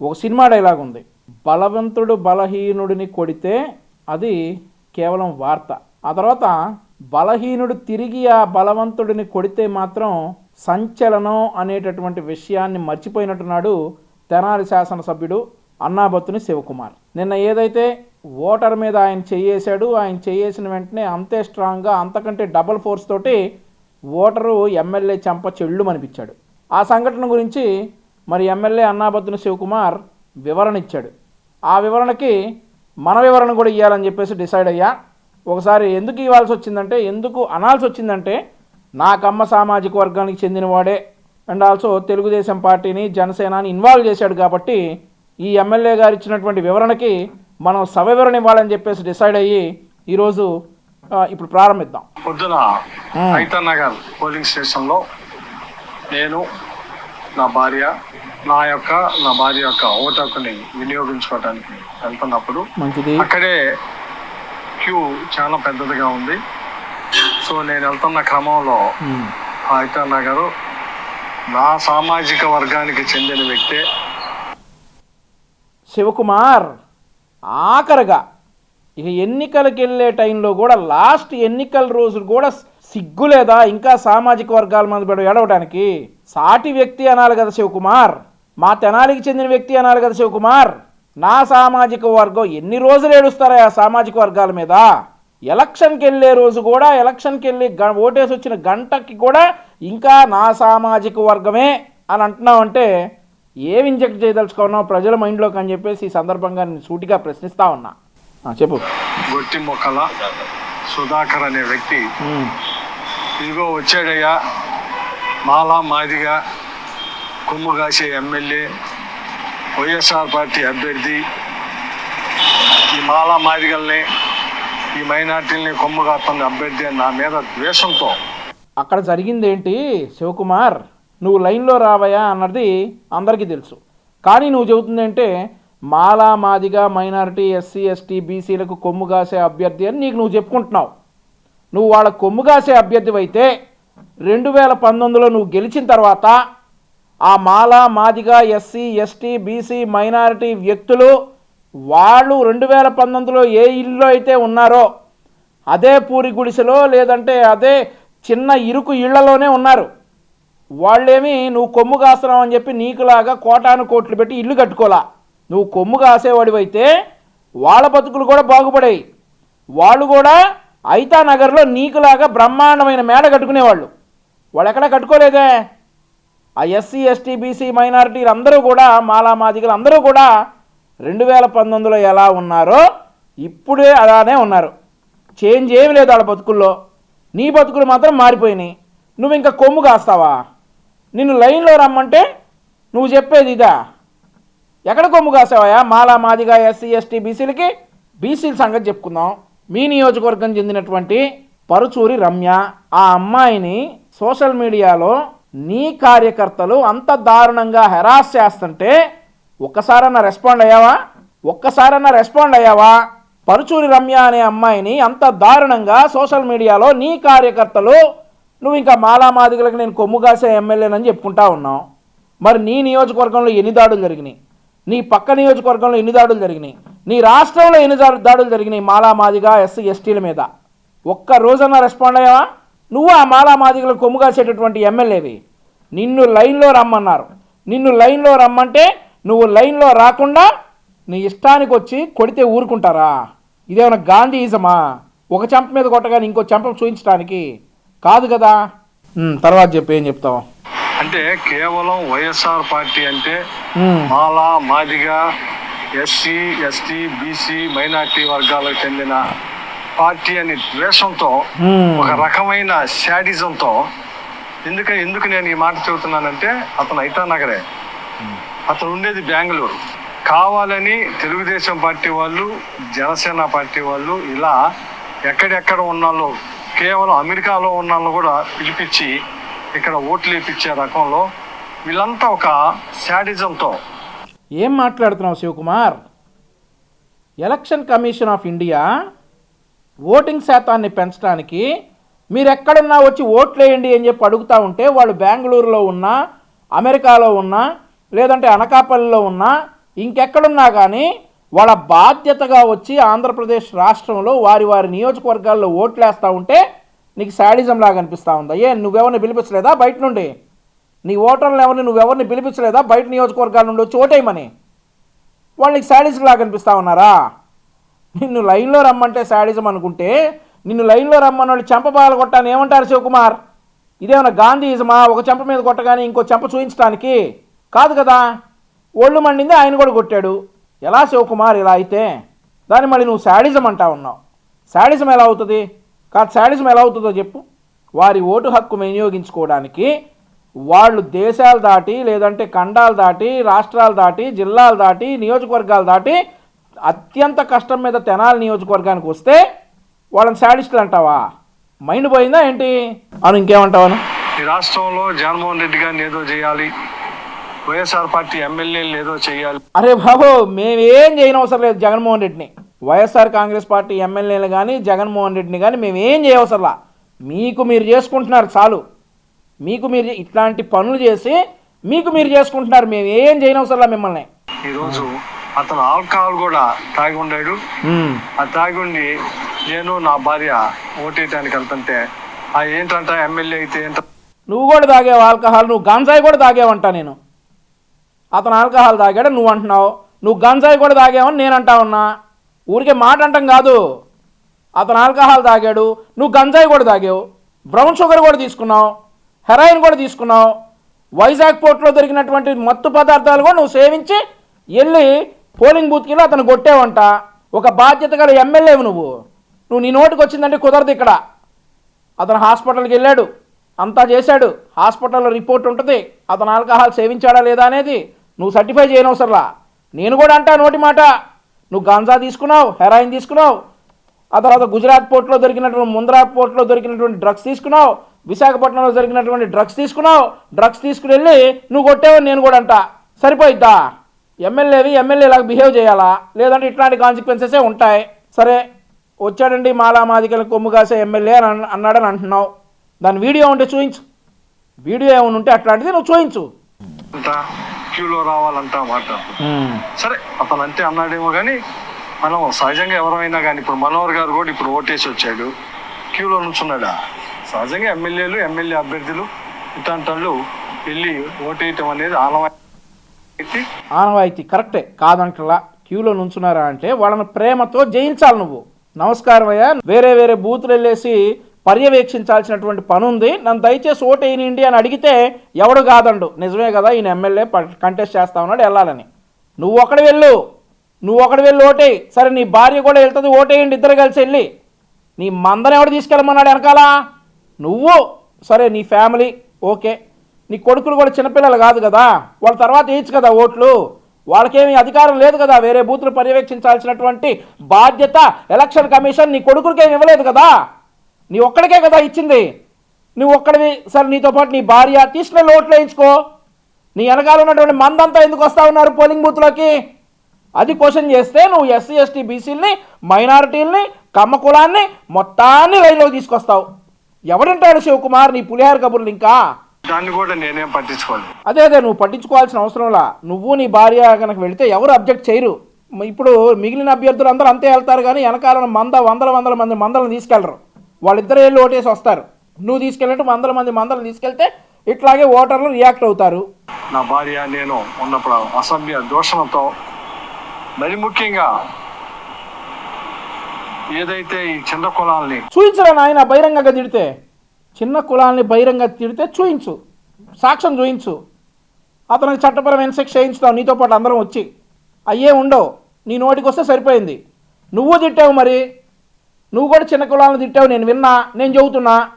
ఒక cinema dialogue ఉంది. బలవంతుడు బలహీనుడిని కొడితే అది కేవలం వార్త. ఆ తర్వాత బలహీనుడు తిరిగి ఆ బలవంతుడిని కొడితే మాత్రం సంచలనం అనేటటువంటి విషయాన్ని మర్చిపోయినట్టున్నాడు తెనాలి శాసనసభ్యుడు అన్నాబత్తుని శివకుమార్. నిన్న ఏదైతే ఓటర్ మీద ఆయన చేయేశాడు ఆయన చేయేసిన వెంటనే అంతే స్ట్రాంగ్గా అంతకంటే డబల్ ఫోర్స్ తోటి ఓటరు ఎమ్మెల్యే చెంప చెళ్ళు అనిపించాడు ఆ సంఘటన గురించి మరి ఎమ్మెల్యే అన్నాబత్తుని శివకుమార్ వివరణ ఇచ్చాడు ఆ వివరణకి మన వివరణ కూడా ఇవ్వాలని చెప్పేసి డిసైడ్ అయ్యా. ఒకసారి ఎందుకు ఇవ్వాల్సి వచ్చిందంటే ఎందుకు అనాల్సి వచ్చిందంటే నా కమ్మ సామాజిక వర్గానికి చెందినవాడే అండ్ ఆల్సో తెలుగుదేశం పార్టీని జనసేనని ఇన్వాల్వ్ చేశాడు కాబట్టి ఈ ఎమ్మెల్యే గారు ఇచ్చినటువంటి వివరణకి మనం సవివరణ ఇవ్వాలని చెప్పేసి డిసైడ్ అయ్యి ఈరోజు ఇప్పుడు ప్రారంభిద్దాం. పొద్దున మ్మ్. హైతర్ నగర్ పోలింగ్ స్టేషన్లో నేను నా భార్య నా యొక్క నా భార్య యొక్క ఓటు హక్కుని వినియోగించుకోవడానికి వెళ్తున్నప్పుడు మంచిది. అక్కడే క్యూ చాలా పెద్దదిగా ఉంది. సో నేను వెళ్తున్న క్రమంలో. హైతర్ నగర్ నా సామాజిక వర్గానికి చెందిన వ్యక్తే. శివకుమార్ ఆఖరిగా ఇక ఎన్నికలకు వెళ్ళే టైంలో కూడా లాస్ట్ ఎన్నికల రోజు కూడా సిగ్గు లేదా? ఇంకా సామాజిక వర్గాల మీద పెడ ఏడవడానికి సాటి వ్యక్తి అనాలి కదా శివకుమార్. మా తెనాలికి చెందిన వ్యక్తి అనాలి కదా శివకుమార్ నా సామాజిక వర్గం ఎన్ని రోజులు ఏడుస్తారా ఆ సామాజిక వర్గాల మీద? ఎలక్షన్కి వెళ్ళే రోజు కూడా ఎలక్షన్కి వెళ్ళి గ ఓటేసి వచ్చిన గంటకి కూడా ఇంకా నా సామాజిక వర్గమే అని అంటున్నావంటే ఏం ఇంజెక్ట్ చేయదలుచుకున్నావు? ప్రజల మైండ్లోకి అని చెప్పేసి ఈ సందర్భంగా నేను సూటిగా ప్రశ్నిస్తా ఉన్నా. చెప్పు. గొట్టి మొక్కల సుధాకర్ అనే వ్యక్తి ఇదిగో వచ్చాడయ్యా మాలా మాదిగా కొమ్ము కాసే ఎమ్మెల్యే వైఎస్ఆర్ పార్టీ అభ్యర్థి ఈ మాలా మాదిగల్ని ఈ మైనార్టీల్ని కొమ్ము కాస్తున్న అభ్యర్థి అని నా మీద ద్వేషంతో. అక్కడ జరిగింది ఏంటి శివకుమార్? నువ్వు లైన్లో రావయా అన్నది అందరికీ తెలుసు. కానీ నువ్వు చెబుతుందంటే మాలా మాదిగా మైనారిటీ ఎస్సీ ఎస్టీ బీసీలకు కొమ్ము కాసే అభ్యర్థి అని నీకు నువ్వు చెప్పుకుంటున్నావు. నువ్వు వాళ్ళ కొమ్ము కాసే అభ్యర్థి అయితే రెండు వేల పంతొమ్మిదిలో నువ్వు గెలిచిన తర్వాత ఆ Mala Madiga SC ST BC minority వ్యక్తులు వాళ్ళు రెండు వేల పంతొమ్మిదిలో ఏ ఇల్లు అయితే ఉన్నారో అదే పూరి గుడిసెలో లేదంటే అదే చిన్న ఇరుకు ఇళ్ళలోనే ఉన్నారు. వాళ్ళేమి నువ్వు కొమ్ము కాస్తున్నావు అని చెప్పి నీకులాగా కోటాను కోట్లు పెట్టి ఇల్లు కట్టుకోలా. నువ్వు కొమ్ము కాసేవాడివైతే వాళ్ళ బతుకులు కూడా బాగుపడాయి. వాళ్ళు కూడా ఐతా నగర్లో నీకులాగా బ్రహ్మాండమైన మేడ కట్టుకునేవాళ్ళు. వాళ్ళు ఎక్కడా కట్టుకోలేదే? ఆ ఎస్సీ ఎస్టీ బీసీ మైనారిటీలు అందరూ కూడా మాలా మాదిగలు అందరూ కూడా రెండు వేల పంతొమ్మిదిలో ఎలా ఉన్నారో ఇప్పుడే అలానే ఉన్నారు. చేంజ్ ఏమి లేదు వాళ్ళ బతుకుల్లో. నీ బతుకులు మాత్రం మారిపోయినాయి. నువ్వు ఇంకా కొమ్ము కాస్తావా? నిన్ను లైన్లో రమ్మంటే నువ్వు చెప్పేది ఇదా? ఎక్కడ కొమ్ము కాసావా మాలా మాదిగా ఎస్సీ ఎస్టీ బీసీలకి? బీసీల సంగతి చెప్పుకుందాం. మీ నియోజకవర్గం చెందినటువంటి పరుచూరి రమ్య ఆ అమ్మాయిని సోషల్ మీడియాలో నీ కార్యకర్తలు అంత దారుణంగా హెరాస్ చేస్తుంటే ఒక్కసారన్నా రెస్పాండ్ అయ్యావా? ఒక్కసారన్నా రెస్పాండ్ అయ్యావా? పరుచూరి రమ్య అనే అమ్మాయిని అంత దారుణంగా సోషల్ మీడియాలో నీ కార్యకర్తలు నువ్వు ఇంకా మాలా మాదిగలకు నేను కొమ్ము కాసే ఎమ్మెల్యేనని చెప్పుకుంటా ఉన్నావు. మరి నీ నియోజకవర్గంలో ఎన్ని దాడులు జరిగినాయి? నీ పక్క నియోజకవర్గంలో ఎన్ని దాడులు జరిగినాయి? నీ రాష్ట్రంలో ఎన్ని దాడులు జరిగినాయి మాలా మాదిగా ఎస్సీ ఎస్టీల మీద? ఒక్క రోజన్నా రెస్పాండ్ అయ్యావా? నువ్వు ఆ మాలా మాదిగలు కొమ్ము కాసేటటువంటి ఎమ్మెల్యేవి. నిన్ను లైన్లో రమ్మన్నారు. నిన్ను లైన్లో రమ్మంటే నువ్వు లైన్లో రాకుండా నీ ఇష్టానికి వచ్చి కొడితే ఊరుకుంటారా? ఇదేమైనా గాంధీయిజమా? ఒక చెంప మీద కొట్టగానే ఇంకో చెంప చూపించడానికి కాదు కదా. తర్వాత చెప్పు ఏం చెప్తావు? అంటే కేవలం వైఎస్ఆర్ పార్టీ అంటే Mala Madiga SC ST BC minority వర్గాలకు చెందిన పార్టీ అని ద్వేషంతో ఒక రకమైన శాడిజంతో ఎందుక ఎందుకు నేను ఈ మాట చెబుతున్నానంటే అతను ఐతా నగరే. అతను ఉండేది బెంగళూరు. కావాలని తెలుగుదేశం పార్టీ వాళ్ళు జనసేన పార్టీ వాళ్ళు ఇలా ఎక్కడెక్కడ ఉన్నాళ్ళు కేవలం అమెరికాలో ఉన్న వాళ్ళని కూడా పిలిపించి ఇక్కడ ఓట్లు వేయించే రకంలో వీళ్ళంతా ఒక శాడిజంతో. ఏం మాట్లాడుతున్నావు Shivakumar? Election commission of India voting శాతాన్ని పెంచడానికి మీరు ఎక్కడున్నా వచ్చి ఓట్లు వేయండి అని చెప్పి అడుగుతూ ఉంటే వాళ్ళు బెంగళూరులో ఉన్నా అమెరికాలో ఉన్నా లేదంటే అనకాపల్లిలో ఉన్నా ఇంకెక్కడున్నా కానీ వాళ్ళ బాధ్యతగా వచ్చి ఆంధ్రప్రదేశ్ రాష్ట్రంలో వారి వారి నియోజకవర్గాల్లో ఓట్లేస్తూ ఉంటే నీకు శాడిజం లాగా అనిపిస్తూ ఉందా. ఏ నువ్వెవరిని పిలిపించలేదా బయట నుండి? నీ ఓటర్లను ఎవరిని నువ్వెవరిని పిలిపించలేదా బయట నియోజకవర్గాల నుండి వచ్చి ఓటేయమని? వాళ్ళకి శాడిజం లాగా అనిపిస్తూ ఉన్నారా? నిన్ను లైన్లో రమ్మంటే శాడిజం అనుకుంటే నిన్ను లైన్లో రమ్మని వాళ్ళు చెంప కొట్టాను ఏమంటారు శివకుమార్? ఇదేమన్నా గాంధీజమా? ఒక చెంప మీద కొట్టగానే ఇంకో చెంప చూపించడానికి కాదు కదా. ఒళ్ళు మండింది ఆయన కూడా కొట్టాడు. ఎలా శివకుమార్ ఇలా అయితే? దాన్ని మళ్ళీ నువ్వు శాడిజం అంటా ఉన్నావు. శాడిజం ఎలా అవుతుంది? కాదు శాడిజం ఎలా అవుతుందో చెప్పు. వారి ఓటు హక్కు వినియోగించుకోవడానికి వాళ్ళు దేశాలు దాటి లేదంటే ఖండాలు దాటి రాష్ట్రాలు దాటి జిల్లాలు దాటి నియోజకవర్గాలు దాటి అత్యంత కష్టం మీద తెనాలి నియోజకవర్గానికి వస్తే వాళ్ళని శాడిస్టులు అంటావా? మైండ్ పోయిందా ఏంటి? అను ఇంకేమంటావను ఈ రాష్ట్రంలో జగన్మోహన్ రెడ్డి గారిని ఏదో చేయాలి వైఎస్ఆర్ పార్టీ ఎమ్మెల్యేలు ఏదో చేయాలి. అరే బాబు మేమేం చేయనవసరం లేదు జగన్మోహన్ రెడ్డిని. వైఎస్ఆర్ కాంగ్రెస్ పార్టీ ఎమ్మెల్యేలు కానీ జగన్మోహన్ రెడ్డిని కానీ మేమేం చేయవసరంలా మీకు మీరు చేసుకుంటున్నారు చాలు. మీకు మీరు ఇట్లాంటి పనులు చేసి మీకు మీరు చేసుకుంటున్నారు మేము ఏం చేయనవసరంలా మిమ్మల్ని. ఈరోజు అతను ఆల్కహాల్ కూడా తాగి ఉండాడు. ఆ తాగి ఉండి నేను నా భార్య ఓటేయటానికి వెళ్తుంటే ఆ ఏంటంట ఎమ్మెల్యే అయితే ఏంట నువ్వు కూడా తాగేవు ఆల్కహాల్ నువ్వు గంజాయి కూడా తాగేవంట నేను. అతను ఆల్కహాల్ తాగాడు నువ్వు అంటున్నావు. నువ్వు గంజాయి కూడా తాగేవని నేను అంటా ఉన్నా. ఊరికే మాట అంటాం కాదు. అతను ఆల్కహాల్ తాగాడు నువ్వు గంజాయి కూడా తాగావు. బ్రౌన్ షుగర్ కూడా తీసుకున్నావు. హెరాయిన్ కూడా తీసుకున్నావు. వైజాగ్ పోర్ట్లో దొరికినటువంటి మత్తు పదార్థాలు కూడా నువ్వు సేవించి వెళ్ళి పోలింగ్ బూత్కి వెళ్ళి అతను కొట్టేవంట. ఒక బాధ్యత గల ఎమ్మెల్యేవు నువ్వు. నువ్వు నీ నోటికి వచ్చిందంటే కుదరదు ఇక్కడ. అతను హాస్పిటల్కి వెళ్ళాడు. అంతా చేశాడు. హాస్పిటల్లో రిపోర్ట్ ఉంటుంది. అతను ఆల్కహాల్ సేవించాడా లేదా అనేది నువ్వు సర్టిఫై చేయనవసరంలా. నేను కూడా అంటా నోటి మాట. నువ్వు గాంజా తీసుకున్నావు హెరాయిన్ తీసుకున్నావు. ఆ తర్వాత గుజరాత్ పోర్ట్లో దొరికినటువంటి ముంద్రా పోర్ట్లో దొరికినటువంటి డ్రగ్స్ తీసుకున్నావు. విశాఖపట్నంలో జరిగినటువంటి డ్రగ్స్ తీసుకున్నావు. డ్రగ్స్ తీసుకుని వెళ్ళి నువ్వు కొట్టేవని నేను కూడా అంట. సరిపోయిద్దా? ఎమ్మెల్యేవి ఎమ్మెల్యేలాగా బిహేవ్ చేయాలా? లేదంటే ఇట్లాంటి కాన్సిక్వెన్సెసే ఉంటాయి. సరే వచ్చాడండి మాలా మాదికల కొమ్ము కాసే ఎమ్మెల్యే అని అన్- అన్నాడని అంటున్నావు. దాని వీడియో ఉంటే చూయించు. వీడియో ఏమైనా ఉంటే అట్లాంటిది నువ్వు చూయించు. అంట క్యూలో రావాలంట మాట్లాడుతుంది సరే అతను అంతే అన్నాడేమో కానీ మనం సహజంగా ఎవరైనా కానీ ఇప్పుడు మనోహర్ గారు కూడా ఇప్పుడు ఓటేసి వచ్చాడు. క్యూలో నుంచున్నాడా? సహజంగా ఎమ్మెల్యేలు ఎమ్మెల్యే అభ్యర్థులు ఇట్లాంటి వాళ్ళు వెళ్ళి ఓటేయటం అనేది ఆనవాయితీ. ఆనవాయితీ కరెక్టే. కాదంటలా క్యూలో నుంచున్నారా అంటే వాళ్ళని ప్రేమతో జయించాలి నువ్వు. నమస్కారం అయ్యా. వేరే వేరే బూతులు వెళ్ళేసి పర్యవేక్షించాల్సినటువంటి పని ఉంది నన్ను దయచేసి ఓటు వేయనండి అని అడిగితే ఎవడు కాదండు. నిజమే కదా ఈయన ఎమ్మెల్యే కంటెస్ట్ చేస్తా ఉన్నాడు వెళ్ళాలని. నువ్వు ఒకడు వెళ్ళు. నువ్వు ఒకటి వెళ్ళి ఓటేయి సరే నీ భార్య కూడా వెళ్తుంది ఓటేయండి ఇద్దరు కలిసి వెళ్ళి. నీ మందరం ఎవడు తీసుకెళ్ళమన్నాడు వెనకాల? నువ్వు. సరే నీ ఫ్యామిలీ. ఓకే. నీ కొడుకులు కూడా చిన్నపిల్లలు కాదు కదా? వాళ్ళ తర్వాత వేయచ్చు కదా ఓట్లు? వాళ్ళకేమీ అధికారం లేదు కదా వేరే బూతులు పర్యవేక్షించాల్సినటువంటి బాధ్యత ఎలక్షన్ కమిషన్ నీ కొడుకులకేమి ఇవ్వలేదు కదా? నీ ఒక్కడికే కదా ఇచ్చింది. నువ్వు ఒక్కడివి సరే నీతో పాటు నీ భార్య తీసుకెళ్ళి ఓట్లు వేయించుకో. నీ వెనకాల ఉన్నటువంటి మందంతా ఎందుకు వస్తా ఉన్నారు పోలింగ్ బూత్లోకి? అది క్వశ్చన్ చేస్తే నువ్వు ఎస్సీ ఎస్టీ బీసీలని మైనారిటీలని కమ్మ కులాన్ని మొత్తాన్ని రైల్లోకి తీసుకొస్తావు. ఎవడంటాడు శివకుమార్? నీ పులిహార కబుర్లు ఇంకా? దాన్ని కూడా నేనేం పట్టించుకోలేదు. అదే అదే నువ్వు పట్టించుకోవాల్సిన అవసరంలా నువ్వు నీ భార్య కనుక వెళితే ఎవరు అబ్జెక్ట్ చేయరు. ఇప్పుడు మిగిలిన అభ్యర్థులు అందరూ అంతే వెళ్తారు కానీ వెనకాల మంద వందల వందల మంది మందలను తీసుకెళ్ళరు వాళ్ళిద్దరు వెళ్ళి ఓటేసి వస్తారు. నువ్వు తీసుకెళ్ళినట్టు వందల మంది మందలను తీసుకెళ్తే ఇట్లాగే ఓటర్లు రియాక్ట్ అవుతారు. నా భార్య నేను ఉన్నప్పుడు అసభ్య దూషణతో మరి ముఖ్యంగా ఏదైతే ఈ చిన్న కులాల్ని చూయించరా నాయన బహిరంగంగా తిడితే? చిన్న కులాల్ని బహిరంగ తిడితే చూయించు. సాక్ష్యం చూయించు. అతనికి చట్టపరమైన శిక్ష చేయించుతావు. నీతో పాటు అందరం వచ్చి అయ్యే ఉండవు. నీ నోటికి వస్తే సరిపోయింది. నువ్వు తిట్టావు మరి. నువ్వు కూడా చిన్న కులాలను తిట్టావు. నేను విన్నా నేను చెబుతున్నా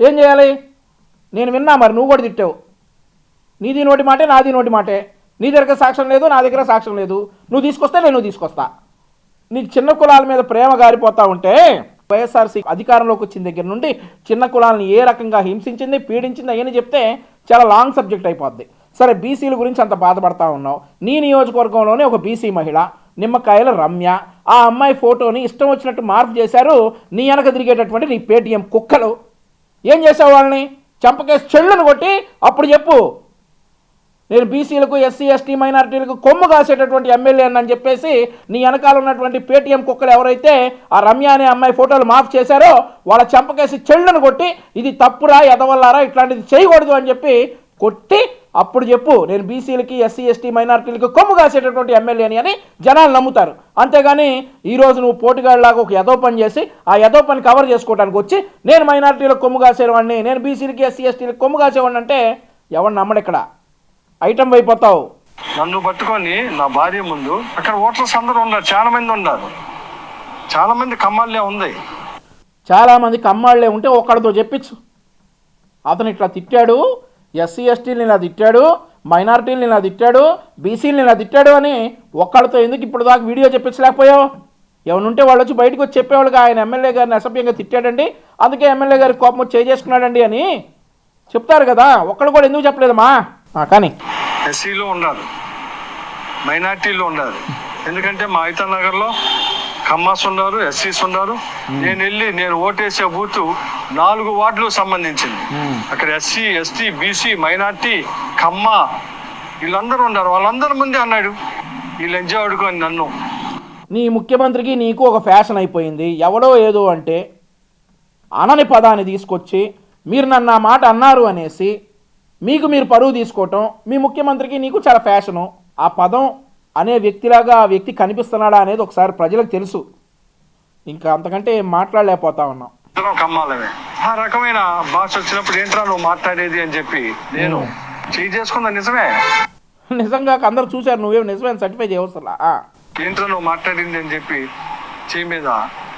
ఏం చేయాలి? నేను విన్నా మరి నువ్వు కూడా తిట్టావు. నీది నోటి మాటే నాది నోటి మాటే. నీ దగ్గర సాక్ష్యం లేదు నా దగ్గర సాక్ష్యం లేదు. నువ్వు తీసుకొస్తే నేను తీసుకొస్తా. నీకు చిన్న కులాల మీద ప్రేమ గారిపోతా ఉంటే వైఎస్ఆర్సీ అధికారంలోకి వచ్చిన దగ్గర నుండి చిన్న కులాలను ఏ రకంగా హింసించింది పీడించింది అయ్యని చెప్తే చాలా లాంగ్ సబ్జెక్ట్ అయిపోద్ది. సరే బీసీల గురించి అంత బాధపడతా ఉన్నావు. నీ నియోజకవర్గంలోనే ఒక బీసీ మహిళ నిమ్మకాయల రమ్య. ఆ అమ్మాయి ఫోటోని ఇష్టం వచ్చినట్టు మార్పు చేశారు. నీ వెనక తిరిగేటటువంటి నీ పేటీఎం కుక్కలు. ఏం చేసావు వాళ్ళని? చంపకేసి చెళ్ళను కొట్టి అప్పుడు చెప్పు. నేను బీసీలకు ఎస్సీ ఎస్టీ మైనారిటీలకు కొమ్ము కాసేటటువంటి ఎమ్మెల్యే అని చెప్పేసి నీ వెనకాల ఉన్నటువంటి పేటీఎం కుక్కలు ఎవరైతే ఆ రమ్య అనే అమ్మాయి ఫోటోలు మాఫ్ చేశారో వాళ్ళ చెంపకేసి చెళ్ళను కొట్టి ఇది తప్పురా ఎదవల్లారా ఇట్లాంటిది చేయకూడదు అని చెప్పి కొట్టి అప్పుడు చెప్పు నేను బీసీలకి ఎస్సీ ఎస్టీ మైనారిటీలకు కొమ్ము కాసేటటువంటి ఎమ్మెల్యేని అని జనాలు నమ్ముతారు. అంతేగాని ఈరోజు నువ్వు పోటుగాడిలాగా ఒక ఎదో పని చేసి ఆ ఎదో పని కవర్ చేసుకోవడానికి వచ్చి నేను మైనారిటీలకు కొమ్ము కాసేవాడిని నేను బీసీలకి ఎస్సీ ఎస్టీలకు కొమ్ము కాసేవాడిని అంటే ఎవరు నమ్మడు ఇక్కడ. ఐటమ్ అయిపోతావు నన్ను పట్టుకొని నా భార్య ముందు అక్కడ ఓటర్స్ అందరూ ఉన్నారు చాలా మంది ఉన్నారు. చాలా మంది కమ్మాలే ఉంది. చాలామంది కమ్మాళ్ళే ఉంటే ఒక్కడితో చెప్పించు. అతను ఇట్లా తిట్టాడు ఎస్సీ ఎస్టీని ఇలా తిట్టాడు మైనారిటీని ఇలా తిట్టాడు బీసీని ఇలా తిట్టాడు అని ఒక్కడితో ఎందుకు ఇప్పుడు దాకా వీడియో చెప్పించలేకపోయావు? ఎవరుంటే వాళ్ళు వచ్చి బయటకు వచ్చి చెప్పేవాళ్ళకి ఆయన ఎమ్మెల్యే గారిని అసభ్యంగా తిట్టాడండి అందుకే ఎమ్మెల్యే గారి కోపం చేసుకున్నాడండి అని చెప్తారు కదా ఒక్కడు కూడా ఎందుకు చెప్పలేదమ్మా? కానీ ఎస్సీలో ఉన్నారు మైనార్టీలో ఉన్నారు ఎందుకంటే మా ఐతా నగర్లో కమ్మాస్ ఉన్నారు ఎస్సీస్ ఉన్నారు. నేను వెళ్ళి నేను ఓటేసే బూత్ నాలుగు వార్డులు సంబంధించింది. అక్కడ SC ST BC minority Kamma వీళ్ళందరూ ఉన్నారు. వాళ్ళందరి ముందే అన్నాడు. వీళ్ళు ఎంజాయ్ ఆడుకొని నన్ను. నీ ముఖ్యమంత్రికి నీకు ఒక ఫ్యాషన్ అయిపోయింది. ఎవడో ఏదో అంటే అనని పదాన్ని తీసుకొచ్చి మీరు నన్ను ఆ మాట అన్నారు అనేసి మీకు మీరు పరువు తీసుకోవటం మీ ముఖ్యమంత్రికి నీకు చాలా ఫ్యాషను ఆ పదం అనే వ్యక్తిలాగా ఆ వ్యక్తి కనిపిస్తున్నాడా అనేది ఒకసారి ప్రజలకు తెలుసు. ఇంకా అంతకంటే మాట్లాడలేకపోతా ఉన్నాం. కమ్మాలమే. ఆ రకమైన భాష వచ్చినప్పుడు ఏంట్రా నువ్వు మాట్లాడేది అని చెప్పి నేను చేయి చేసుకున్నా నిజమే? నిజంగా అందరూ చూశారు నువ్వేం నిజమైన సర్టిఫై చేయవసలా ఏంట్రా నువ్వు మాట్లాడింది అని చెప్పి చేయి మీద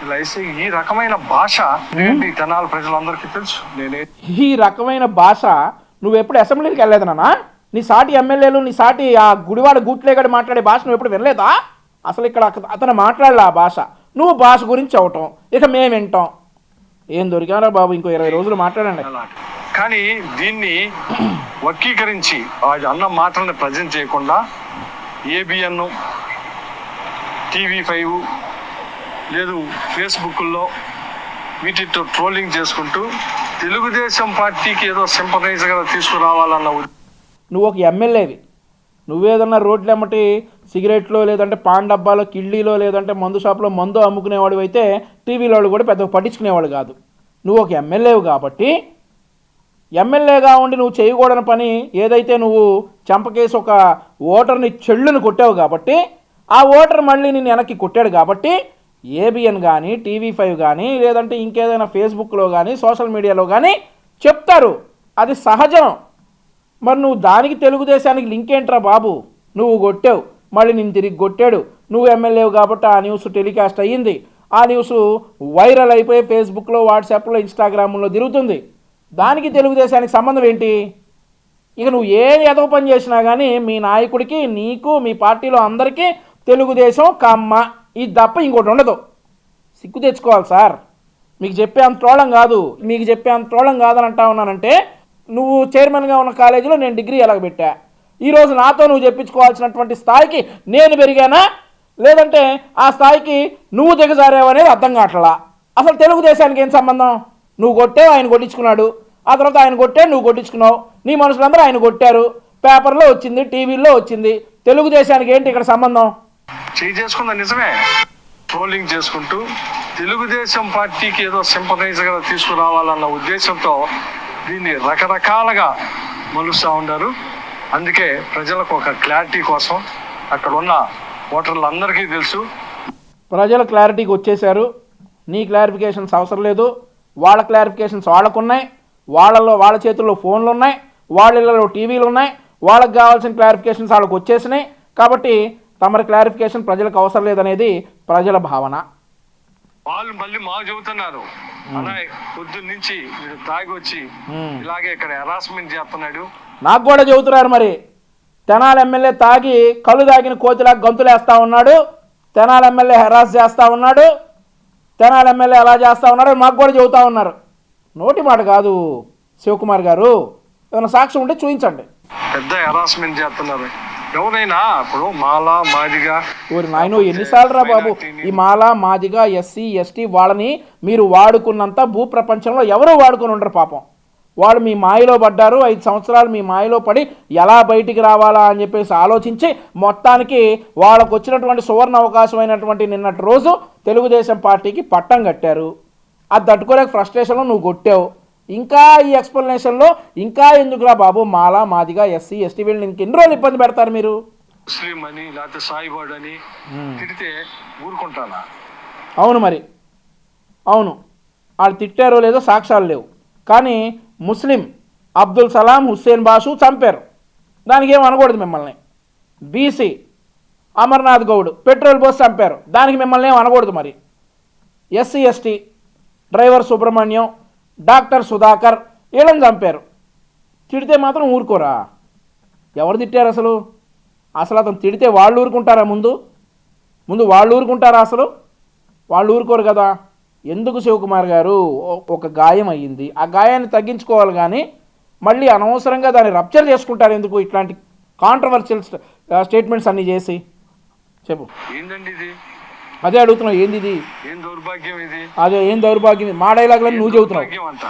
ఇలా వేసి ఈ రకమైన భాష తెనాల ప్రజలందరికీ తెలుసు. నేనే ఈ రకమైన భాష నువ్వు ఎప్పుడు అసెంబ్లీకి వెళ్ళలేదు నాన్న? నీ సాటి ఎమ్మెల్యేలు నీ సాటి ఆ గుడివాడ గూట్లేగడి మాట్లాడే భాష నువ్వు ఎప్పుడు వినలేదా? అసలు ఇక్కడ అతను మాట్లాడలే ఆ భాష. నువ్వు భాష గురించి అవటం ఇక మేము వింటాం. ఏం దొరికారా బాబు ఇంకో ఇరవై రోజులు మాట్లాడండి. కానీ దీన్ని వర్గీకరించి అన్న మాటలను ప్రజెంట్ చేయకుండా ఏబిఎన్ టీవీ ఫైవ్ లేదు ఫేస్బుక్లో వీటితో ట్రోలింగ్ చేసుకుంటూ తెలుగుదేశం పార్టీకి ఏదో సింపథైజ్గా తీసుకురావాలన్న నువ్వు ఒక ఎమ్మెల్యేవి. నువ్వేదన్నా రోడ్లు ఎమ్మటి సిగరెట్లో లేదంటే పాన్ డబ్బాలో కిళ్ళీలో లేదంటే మందు షాప్లో మందు అమ్ముకునేవాడు అయితే టీవీలో వాళ్ళు కూడా పెద్దగా పట్టించుకునేవాడు కాదు. నువ్వు ఒక ఎమ్మెల్యేవు కాబట్టి ఎమ్మెల్యేగా ఉండి నువ్వు చేయకూడని పని ఏదైతే నువ్వు చంపకేసి ఒక ఓటర్ని చెళ్ళును కొట్టావు కాబట్టి ఆ ఓటర్ మళ్ళీ నేను వెనక్కి కొట్టాడు కాబట్టి ఏబిఎన్ కానీ టీవీ ఫైవ్ కానీ లేదంటే ఇంకేదైనా ఫేస్బుక్లో కానీ సోషల్ మీడియాలో కానీ చెప్తారు. అది సహజం. మరి నువ్వు దానికి తెలుగుదేశానికి లింక్ ఏంట్రా బాబు? నువ్వు కొట్టావు. మళ్ళీ నేను తిరిగి కొట్టాడు. నువ్వు ఎమ్మెల్యేవు కాబట్టి ఆ న్యూస్ టెలికాస్ట్ అయ్యింది. ఆ న్యూస్ వైరల్ అయిపోయి ఫేస్బుక్లో వాట్సాప్లో ఇన్స్టాగ్రామ్లో తిరుగుతుంది. దానికి తెలుగుదేశానికి సంబంధం ఏంటి? ఇక నువ్వు ఏ ఏదో పని చేసినా కానీ మీ నాయకుడికి నీకు మీ పార్టీలో అందరికీ తెలుగుదేశం కమ్మ. ఇది తప్ప ఇంకోటి ఉండదు. సిగ్గు తెచ్చుకోవాలి సార్. మీకు చెప్పే అంత తోళం కాదు. మీకు చెప్పే అంత తోళం కాదని అంటా ఉన్నానంటే నువ్వు చైర్మన్గా ఉన్న కాలేజీలో నేను డిగ్రీ ఎలాగ పెట్టా? ఈరోజు నాతో నువ్వు చెప్పించుకోవాల్సినటువంటి స్థాయికి నేను పెరిగానా? లేదంటే ఆ స్థాయికి నువ్వు దిగజారావు అనేది అర్థం కావట్లా? అసలు తెలుగుదేశానికి ఏం సంబంధం? నువ్వు కొట్టావు ఆయన కొట్టించుకున్నాడు. ఆ తర్వాత ఆయన కొట్టే నువ్వు కొట్టించుకున్నావు. నీ మనుషులందరూ ఆయన కొట్టారు. పేపర్లో వచ్చింది టీవీల్లో వచ్చింది. తెలుగుదేశానికి ఏంటి ఇక్కడ సంబంధం? చేయి చేసుకున్న నిజమే? ట్రోలింగ్ చేసుకుంటూ తెలుగుదేశం పార్టీకి ఏదో సింపథైజ్గా తీసుకురావాలన్న ఉద్దేశంతో దీన్ని రకరకాలుగా మలుస్తూ ఉన్నారు. అందుకే ప్రజలకు ఒక క్లారిటీ కోసం అక్కడ ఉన్న ఓటర్లందరికీ తెలుసు. ప్రజల క్లారిటీకి వచ్చేసారు నీ క్లారిఫికేషన్స్ అవసరం లేదు. వాళ్ళ క్లారిఫికేషన్స్ వాళ్ళకున్నాయి. వాళ్ళలో వాళ్ళ చేతుల్లో ఫోన్లు ఉన్నాయి వాళ్ళ ఇళ్ళలో టీవీలు ఉన్నాయి వాళ్ళకి కావాల్సిన క్లారిఫికేషన్స్ వాళ్ళకి వచ్చేసినాయి కాబట్టి తమరి క్లారిఫికేషన్ ప్రజలకు అవసరం లేదనేది ప్రజల భావన. వాళ్ళు మళ్ళీ మాకు చెబుతున్నారు. అన్నయ్య పొద్దున్న నుంచి తాగి వచ్చి. ఇలాగే ఇక్కడ హెరాస్మెంట్ చేస్తున్నాడు. నాకు కూడా చెబుతున్నారు మరి. తెనాలి ఎమ్మెల్యే తాగి కళ్ళు తాగిన కోతిలా గంతులేస్తా ఉన్నాడు. తెనాలి ఎమ్మెల్యే హెరాస్ చేస్తూ ఉన్నాడు. తెనాలి ఎమ్మెల్యే అలా చేస్తూ ఉన్నాడు మాకు కూడా చెబుతా ఉన్నారు. నోటి మాట కాదు శివకుమార్ గారు. ఏమైనా సాక్ష్యం ఉంటే చూపించండి పెద్ద హెరాస్మెంట్ చేస్తున్నారు. ఎవరైనా ఇప్పుడు మాల మాదిగా ఊరి నాయన ఎన్నిసార్లు రా బాబు? ఈ మాల మాదిగా ఎస్సీ ఎస్టీ వాళ్ళని మీరు వాడుకున్నంత భూ ప్రపంచంలో ఎవరు వాడుకొని ఉండరు పాపం. వాళ్ళు మీ మాయలో పడ్డారు ఐదు సంవత్సరాలు మీ మాయలో పడి ఎలా బయటికి రావాలా అని చెప్పేసి ఆలోచించి మొత్తానికి వాళ్ళకు వచ్చినటువంటి సువర్ణ అవకాశమైనటువంటి నిన్నటి రోజు తెలుగుదేశం పార్టీకి పట్టం కట్టారు. అది తట్టుకోలేక ఫ్రస్ట్రేషన్లో నువ్వు కొట్టావు. ఇంకా ఈ ఎక్స్ప్లెనేషన్లో ఇంకా ఎందుకురా బాబు? మాలా మాదిగా ఎస్సీ ఎస్టీ వీళ్ళని ఇంక ఎన్ని రోజులు ఇబ్బంది పెడతారు మీరు? ముస్లిం అని లేకపోతే సాయిబాడు అని తిడితే ఊరుకుంటానా? అవును మరి. అవును. వాళ్ళు తిట్టారో లేదో సాక్ష్యాలు లేవు. కానీ ముస్లిం అబ్దుల్ సలాం హుస్సేన్ బాషు చంపారు. దానికి ఏం అనకూడదు మిమ్మల్ని. బీసీ అమర్నాథ్ గౌడ్ పెట్రోల్ పోసి చంపారు. దానికి మిమ్మల్ని ఏం అనకూడదు మరి. SC ST driver Subrahmanyam doctor Sudhakar వీళ్ళని చంపారు. తిడితే మాత్రం ఊరుకోరా. ఎవరు తిట్టారు అసలు? అసలు అతను తిడితే వాళ్ళు ఊరుకుంటారా ముందు? ముందు వాళ్ళు ఊరుకుంటారా అసలు? వాళ్ళు ఊరుకోరు కదా. ఎందుకు శివకుమార్ గారు? ఒక గాయం అయ్యింది. ఆ గాయాన్ని తగ్గించుకోవాలి కానీ మళ్ళీ అనవసరంగా దాన్ని రప్చర్ చేసుకుంటారు ఎందుకు? ఇట్లాంటి కాంట్రవర్షియల్ స్టేట్మెంట్స్ అన్నీ చేసి. చెప్పు. ఏందండి ఇది? అదే అడుగుతున్నావు ఏంది ఇది ఏం దౌర్భాగ్యం ఇది? అదే ఏం దౌర్భాగ్యం? మా డైలాగులని నువ్వు చెబుతున్నావు. అంట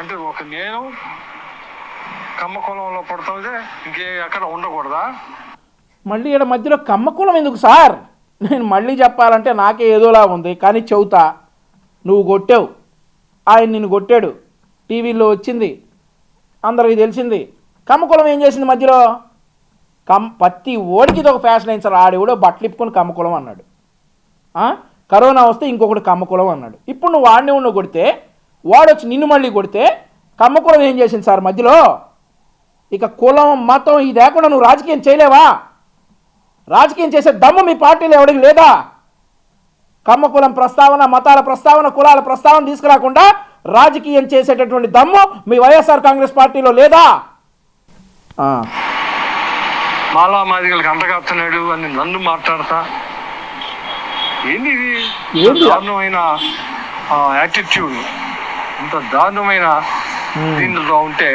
అంటే ఒక నేను కమ్మ కులంలో పడుతుంది ఇంకే ఎక్కడ ఉండకూడదా? మళ్ళీ ఇక్కడ మధ్యలో కమ్మకులం ఎందుకు సార్? నేను మళ్ళీ చెప్పాలంటే నాకే ఏదోలా ఉంది కానీ చెబుతా. నువ్వు కొట్టావు. ఆయన నిన్ను కొట్టాడు. టీవీలో వచ్చింది. అందరికీ తెలిసింది. కమ్మకులం ఏం చేసింది మధ్యలో? కమ్ ప్రతి ఓడికి ఇది ఒక ఫ్యాషన్ అయింది సార్ ఆడెవడో బట్టలు ఇప్పుకొని కమ్మకులం అన్నాడు. కరోనా వస్తే ఇంకొకటి కమ్మకులం అన్నాడు. ఇప్పుడు నువ్వు వాడిని ఉన్న కొడితే వాడొచ్చి నిన్ను మళ్ళీ కొడితే కమ్మకులం ఏం చేసింది సార్ మధ్యలో? ఇక కులం మతం ఇది లేకుండా నువ్వు రాజకీయం చేయలేవా? రాజకీయం చేసే దమ్ము మీ పార్టీలో ఎవడికి లేదా? కమ్మకులం ప్రస్తావన మతాల ప్రస్తావన కులాల ప్రస్తావన తీసుకురాకుండా రాజకీయం చేసేటటువంటి దమ్ము మీ వైఎస్ఆర్ కాంగ్రెస్ పార్టీలో లేదా? ఆ, మాలా మాదిగలకు అంటగడుతున్నాడు అని నన్ను మాట్లాడతా. ఏంది ఇది? దారుణమైన యాటిట్యూడ్ ఇంత దారుణమైన దీనిలో ఉంటే.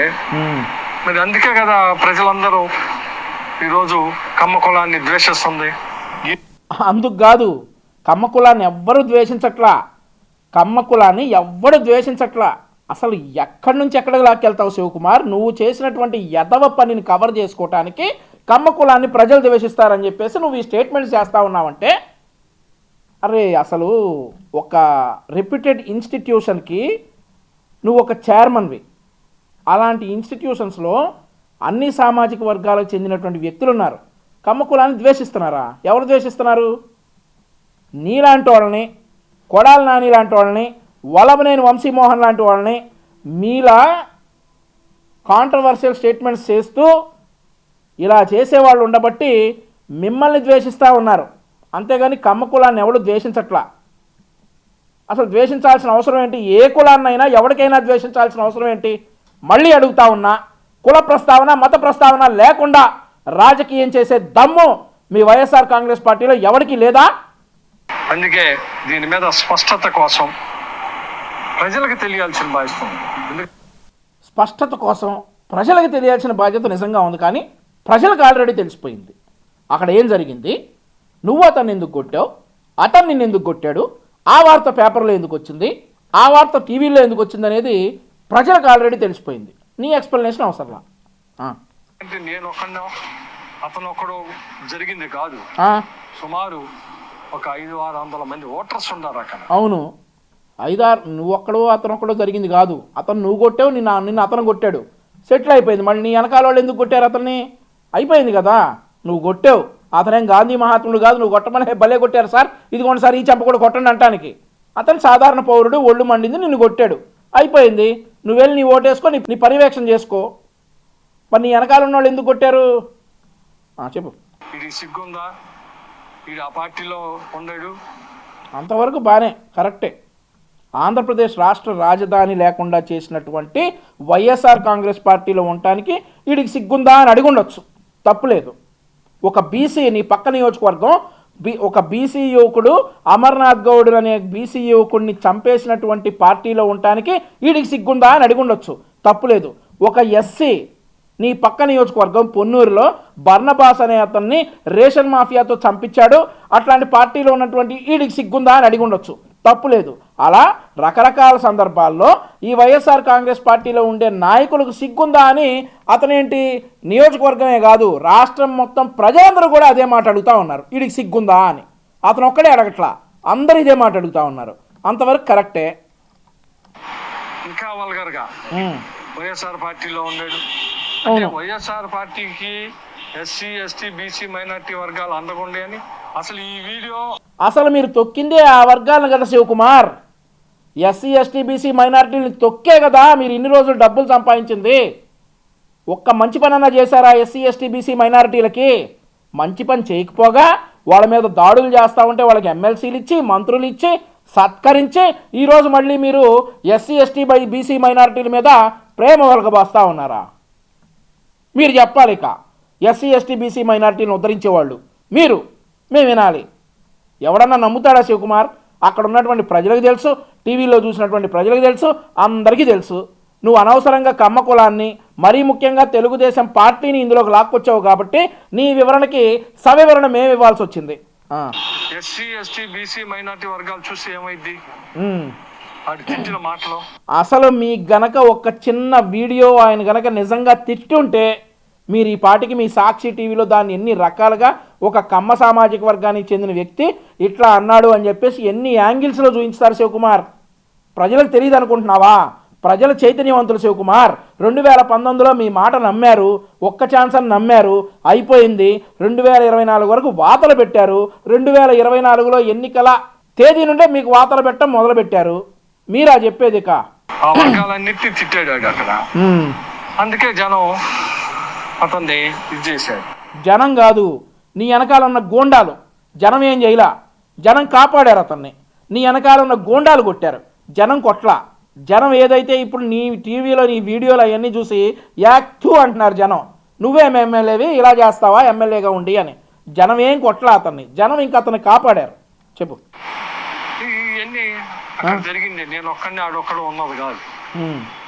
మరి అందుకే కదా ప్రజలందరూ ఈరోజు కమ్మ కులాన్ని ద్వేషిస్తుంది. అందుకు కాదు కమ్మ కులాన్ని ఎవ్వరు ద్వేషించట్లా. కమ్మ కులాన్ని ఎవ్వడు ద్వేషించట్లా. అసలు ఎక్కడి నుంచి ఎక్కడికి లాక్కెళ్తావు శివకుమార్? నువ్వు చేసినటువంటి యదవ పనిని కవర్ చేసుకోవటానికి కమ్మ కులాన్ని ప్రజలు ద్వేషిస్తారని చెప్పేసి నువ్వు ఈ స్టేట్మెంట్స్ చేస్తూ ఉన్నావంటే అరే అసలు ఒక రెప్యూటెడ్ ఇన్స్టిట్యూషన్కి నువ్వు ఒక చైర్మన్వి అలాంటి ఇన్స్టిట్యూషన్స్లో అన్ని సామాజిక వర్గాలకు చెందినటువంటి వ్యక్తులు ఉన్నారు. కమ్మ కులాన్ని ద్వేషిస్తున్నారా? ఎవరు ద్వేషిస్తున్నారు? నీలాంటి వాళ్ళని కొడాల నాని లాంటి వాళ్ళని వలభనేని వంశీమోహన్ లాంటి వాళ్ళని మీలా కాంట్రవర్షియల్ స్టేట్మెంట్స్ చేస్తూ ఇలా చేసేవాళ్ళు ఉండబట్టి మిమ్మల్ని ద్వేషిస్తూ ఉన్నారు. అంతేగాని కమ్మ కులాన్ని ఎవడు ద్వేషించట్లా? అసలు ద్వేషించాల్సిన అవసరం ఏంటి? ఏ కులాన్నైనా ఎవరికైనా ద్వేషించాల్సిన అవసరం ఏంటి? మళ్ళీ అడుగుతా ఉన్నా కుల ప్రస్తావన మత ప్రస్తావన లేకుండా రాజకీయం చేసే దమ్ము మీ వైఎస్ఆర్ కాంగ్రెస్ పార్టీలో ఎవరికి లేదా? అందుకే దీని మీద స్పష్టత కోసం ప్రజలకు తెలియాల్సిన బాధ్యత స్పష్టత కోసం ప్రజలకు తెలియాల్సిన బాధ్యత నిజంగా ఉంది. కానీ ప్రజలకు ఆల్రెడీ తెలిసిపోయింది. అక్కడ ఏం జరిగింది? నువ్వు అతన్ని ఎందుకు కొట్టావు? అతను నిన్ను ఎందుకు కొట్టాడు? ఆ వార్త పేపర్లో ఎందుకు వచ్చింది? ఆ వార్త టీవీలో ఎందుకు వచ్చింది అనేది ప్రజలకు ఆల్రెడీ తెలిసిపోయింది. నీ ఎక్స్ప్లెనేషన్ అవసరంలా అంటే నేను అతను ఒక్కడు జరిగింది కాదు. సుమారు ఒక ఐదు ఆరు వందల మంది ఓటర్స్ ఉన్నారు అక్కడ. అవును. ఐదారు నువ్వు ఒక్కడో అతను ఒక్కడో జరిగింది కాదు. అతను నువ్వు కొట్టావు నిన్న నిన్ను అతను కొట్టాడు. సెటిల్ అయిపోయింది. మళ్ళీ నీ వెనకాల వాళ్ళు ఎందుకు కొట్టారు అతన్ని? అయిపోయింది కదా. నువ్వు కొట్టావు. అతనేం గాంధీ మహాత్ముడు కాదు నువ్వు కొట్టమని భలే కొట్టారు సార్. ఇదిగోండి సార్ ఈ చెంప కూడా కొట్టండి అంటానికి. అతను సాధారణ పౌరుడు ఒళ్ళు మండింది నిన్ను కొట్టాడు. అయిపోయింది. నువ్వు వెళ్ళి నీ ఓటేసుకో నీ నీ పర్యవేక్షణ చేసుకో. మరి నీ వెనకాల ఉన్న వాళ్ళు ఎందుకు కొట్టారు? చెప్పు. ఇది సిగ్గుందా? ఆ పార్టీలో ఉండడు? అంతవరకు బాగానే కరెక్టే. ఆంధ్రప్రదేశ్ రాష్ట్ర రాజధాని లేకుండా చేసినటువంటి వైఎస్ఆర్ కాంగ్రెస్ పార్టీలో ఉండటానికి వీడికి సిగ్గుందా అని అడిగి ఉండొచ్చు. తప్పులేదు. ఒక బీసీ నీ పక్క నియోజకవర్గం బీ ఒక బీసీ యువకుడు అమర్నాథ్ గౌడ్ అనే బీసీ యువకుడిని చంపేసినటువంటి పార్టీలో ఉండటానికి వీడికి సిగ్గుందా అని అడిగుండొచ్చు. తప్పులేదు. ఒక ఎస్సీ నీ పక్క నియోజకవర్గం పొన్నూరులో బర్ణబాస్ అనే అతన్ని రేషన్ మాఫియాతో చంపించాడు. అట్లాంటి పార్టీలో ఉన్నటువంటి ఈడికి సిగ్గుందా అని అడిగి ఉండొచ్చు తప్పు లేదు అలా రకరకాల సందర్భాల్లో ఈ వైఎస్ఆర్ కాంగ్రెస్ పార్టీలో ఉండే నాయకులకు సిగ్గుందా అని అతనేంటి? నియోజకవర్గమే కాదు రాష్ట్రం మొత్తం ప్రజలందరూ కూడా అదే మాట అడుగుతా ఉన్నారు. వీడికి సిగ్గుందా? అని. అతను ఒక్కడే అడగట్లా. అందరూ ఇదే మాట అడుగుతా ఉన్నారు. అంతవరకు కరెక్టే. ఇంకా వల్గర్గా వైఎస్ఆర్ పార్టీలో అవును. వైఎస్ఆర్ పార్టీకి ఎస్సీ ఎస్టీ బీసీ మైనార్టీ వర్గాలు అందకుండే అని అసలు ఈ వీడియో అసలు మీరు తొక్కిందే ఆ వర్గాలను కదా శివకుమార్. ఎస్సీ ఎస్టీ బీసీ మైనారిటీని తొక్కే కదా మీరు ఇన్ని రోజులు డబ్బులు సంపాదించింది. ఒక్క మంచి పని చేశారా ఎస్సీ ఎస్టీ బీసీ మైనారిటీలకి? మంచి పని చేయకపోగా వాళ్ళ మీద దాడులు చేస్తూ ఉంటే వాళ్ళకి ఎమ్మెల్సీలు ఇచ్చి మంత్రులు ఇచ్చి సత్కరించి ఈరోజు మళ్ళీ మీరు ఎస్సీ ఎస్టీ బై బీసీ మైనారిటీల మీద ప్రేమ వలకబాస్తా ఉన్నారా? మీరు చెప్పాలి ఇక ఎస్సీ ఎస్టీ బీసీ మైనారిటీని ఉద్ధరించేవాళ్ళు. మీరు మేము వినాలి. ఎవడన్నా నమ్ముతాడా శివకుమార్? అక్కడ ఉన్నటువంటి ప్రజలకు తెలుసు టీవీలో చూసినటువంటి ప్రజలకు తెలుసు అందరికీ తెలుసు. నువ్వు అనవసరంగా కమ్మ కులాన్ని మరీ ముఖ్యంగా తెలుగుదేశం పార్టీని ఇందులోకి లాక్కొచ్చావు కాబట్టి నీ వివరణకి సవివరణ మేము ఇవ్వాల్సి వచ్చింది. ఎస్సీ ఎస్టీ బీసీ మైనార్టీ వర్గాలు చూస్తే ఏమైంది అసలు మీ గనక ఒక చిన్న వీడియో ఆయన గనక నిజంగా తిట్టుంటే మీరు ఈ పాటికి మీ సాక్షి టీవీలో దాన్ని ఎన్ని రకాలుగా ఒక కమ్మ సామాజిక వర్గానికి చెందిన వ్యక్తి ఇట్లా అన్నాడు అని చెప్పేసి ఎన్ని యాంగిల్స్లో చూపించుతారు శివకుమార్? ప్రజలకు తెలియదు అనుకుంటున్నావా? ప్రజలు చైతన్యవంతులు శివకుమార్. రెండు వేల పంతొమ్మిదిలో మీ మాట నమ్మారు ఒక్క ఛాన్స్ అని నమ్మారు అయిపోయింది. రెండు వేల ఇరవై నాలుగు వరకు వాతలు పెట్టారు. రెండు వేల ఇరవై నాలుగులో ఎన్నికల తేదీ నుండే మీకు వాతలు పెట్టడం మొదలుపెట్టారు. మీరా చెప్పేది ఇక? ఆ వాడు అక్కడ. అందుకే జనం అతన్ని ఇది చేశాడు జనం కాదు నీ వెనకాల ఉన్న గోండాలు. జనం ఏం చేయలా? జనం కాపాడారు అతన్ని. నీ వెనకాల ఉన్న గోండాలు కొట్టారు. జనం కొట్లా. జనం ఏదైతే ఇప్పుడు నీ టీవీలో నీ వీడియోలు అవన్నీ చూసి యాక్టు అంటున్నారు జనం. నువ్వేం ఎమ్మెల్యేవి? ఇలా చేస్తావా? ఎమ్మెల్యేగా ఉండి అని. జనం ఏం కొట్లా అతన్ని? జనం ఇంకా అతన్ని కాపాడారు. చెప్పు. ఇవన్నీ జరిగింది. నేను ఒక్కడిని ఆడొక్కడు ఉన్నది కాదు.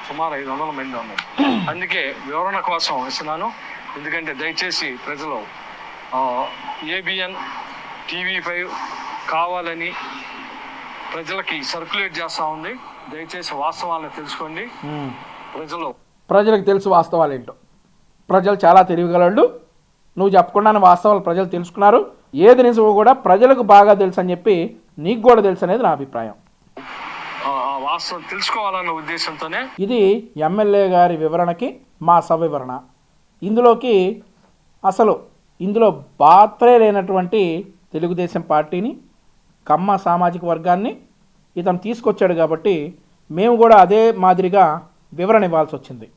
సుమారు ఐదు వందల మంది ఉన్నారు అందుకే వివరణ కోసం ఇస్తున్నాను. ఎందుకంటే దయచేసి ప్రజలు ఏబిఎన్ టీవీ ఫైవ్ కావాలని ప్రజలకి సర్క్యులేట్ చేస్తూ ఉంది. దయచేసి వాస్తవాలను తెలుసుకోండి. ప్రజలు ప్రజలకు తెలుసు వాస్తవాలు ఏంటో. ప్రజలు చాలా తెలివిగలళ్ళు నువ్వు చెప్పకుండానే వాస్తవాలు ప్రజలు తెలుసుకున్నారు. ఏది నిజమో కూడా ప్రజలకు బాగా తెలుసు అని చెప్పి నీకు కూడా తెలుసు అనేది నా అభిప్రాయం. వాస్తవం తెలుసుకోవాలన్న ఉద్దేశంతోనే ఇది ఎమ్మెల్యే గారి వివరణకి మా సవివరణ. ఇందులోకి అసలు ఇందులో పాత్రే లేనటువంటి తెలుగుదేశం పార్టీని కమ్మ సామాజిక వర్గాన్ని ఇతను తీసుకొచ్చాడు కాబట్టి మేము కూడా అదే మాదిరిగా వివరణ ఇవ్వాల్సి వచ్చింది.